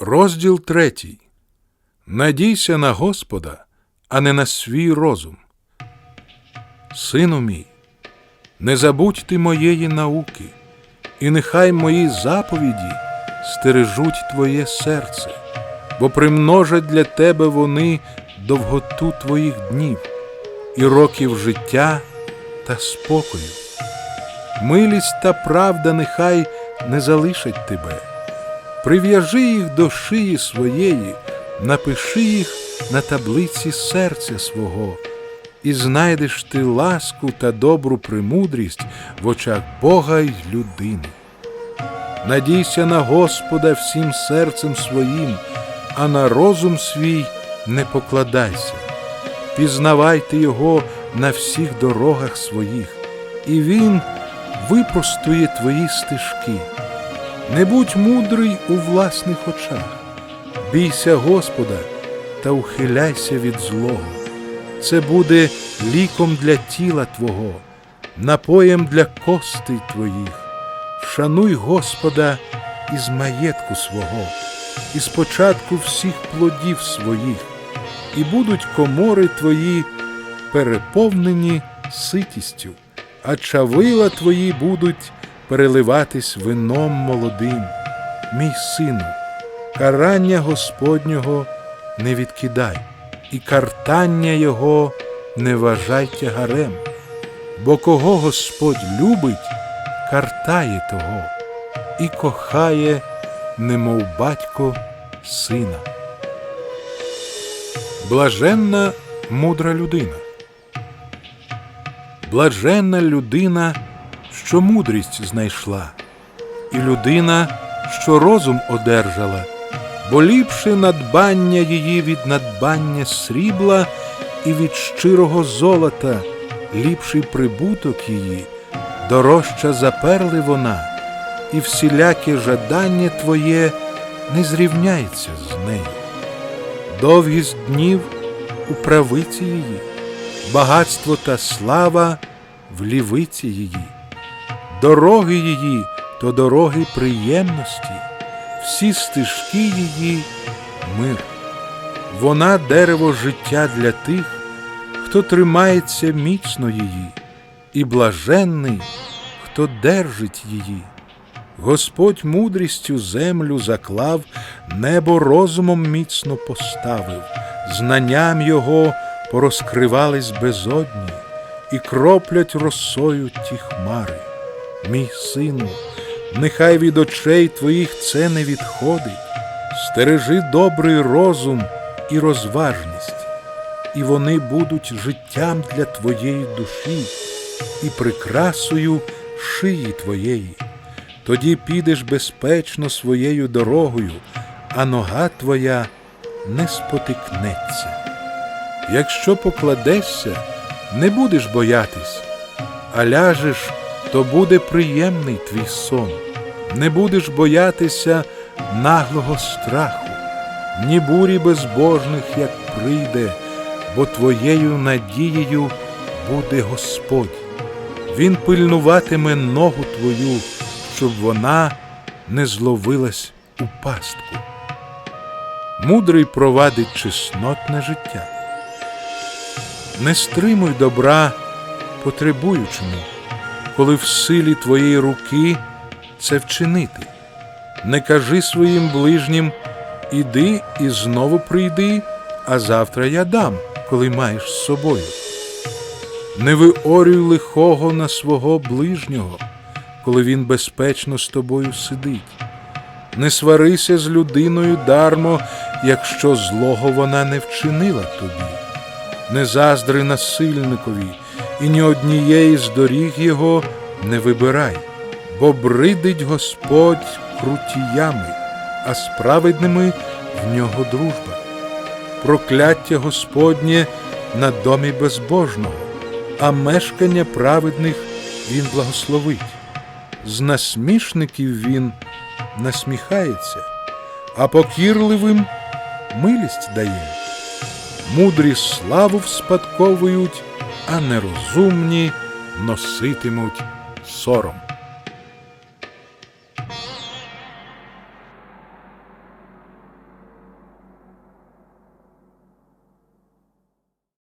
Розділ третій. Надійся на Господа, а не на свій розум. Сину мій, не забудь ти моєї науки, і нехай мої заповіді стережуть твоє серце, бо примножать для тебе вони довготу твоїх днів і років життя та спокою. Милість та правда нехай не залишать тебе. Прив'яжи їх до шиї своєї, напиши їх на таблиці серця свого, і знайдеш ти ласку та добру премудрість в очах Бога й людини. Надійся на Господа всім серцем своїм, а на розум свій не покладайся. Пізнавайте Його на всіх дорогах своїх, і Він випростує твої стежки. Не будь мудрий у власних очах, бійся Господа та ухиляйся від злого. Це буде ліком для тіла Твого, напоєм для костей Твоїх. Шануй Господа із маєтку свого, із початку всіх плодів своїх, і будуть комори Твої переповнені ситістю, а чавила Твої будуть переливатись вином молодим. Мій сину, карання Господнього не відкидай, і картання Його не вважай тягарем, бо кого Господь любить, картає того, і кохає, немов батько сина. Блаженна мудра людина. Блаженна людина, що мудрість знайшла, і людина, що розум одержала, бо ліпше надбання її від надбання срібла і від щирого золота, ліпший прибуток її, дорожча за перли вона, і всіляке жадання твоє не зрівняється з нею. Довгість днів у правиці її, багатство та слава в лівиці її. Дороги її то дороги приємності, всі стежки її мир. Вона дерево життя для тих, хто тримається міцно її, і блаженний, хто держить її. Господь мудрістю землю заклав, небо розумом міцно поставив, знанням його порозкривались безодні, і кроплять росою ті хмари. Мій сину, нехай від очей твоїх це не відходить, стережи добрий розум і розважність, і вони будуть життям для твоєї душі і прикрасою шиї твоєї. Тоді підеш безпечно своєю дорогою, а нога твоя не спотикнеться. Якщо покладешся, не будеш боятись, а ляжеш, то буде приємний твій сон, не будеш боятися наглого страху, ні бурі безбожних, як прийде, бо твоєю надією буде Господь. Він пильнуватиме ногу твою, щоб вона не зловилась у пастку. Мудрий провадить чеснотне життя. Не стримуй добра потребуючому, коли в силі твоєї руки це вчинити. Не кажи своїм ближнім іди і знову прийди, а завтра я дам, коли маєш з собою. Не виорюй лихого на свого ближнього, коли він безпечно з тобою сидить. Не сварися з людиною дармо, якщо злого вона не вчинила тобі. Не заздри насильникові, і ні однієї з доріг його не вибирай, бо бридить Господь крутіями, а справедними в нього дружба. Прокляття Господнє на домі безбожного, а мешкання праведних він благословить. З насмішників він насміхається, а покірливим милість дає. Мудрі славу вспадковують, а нерозумні носитимуть сором.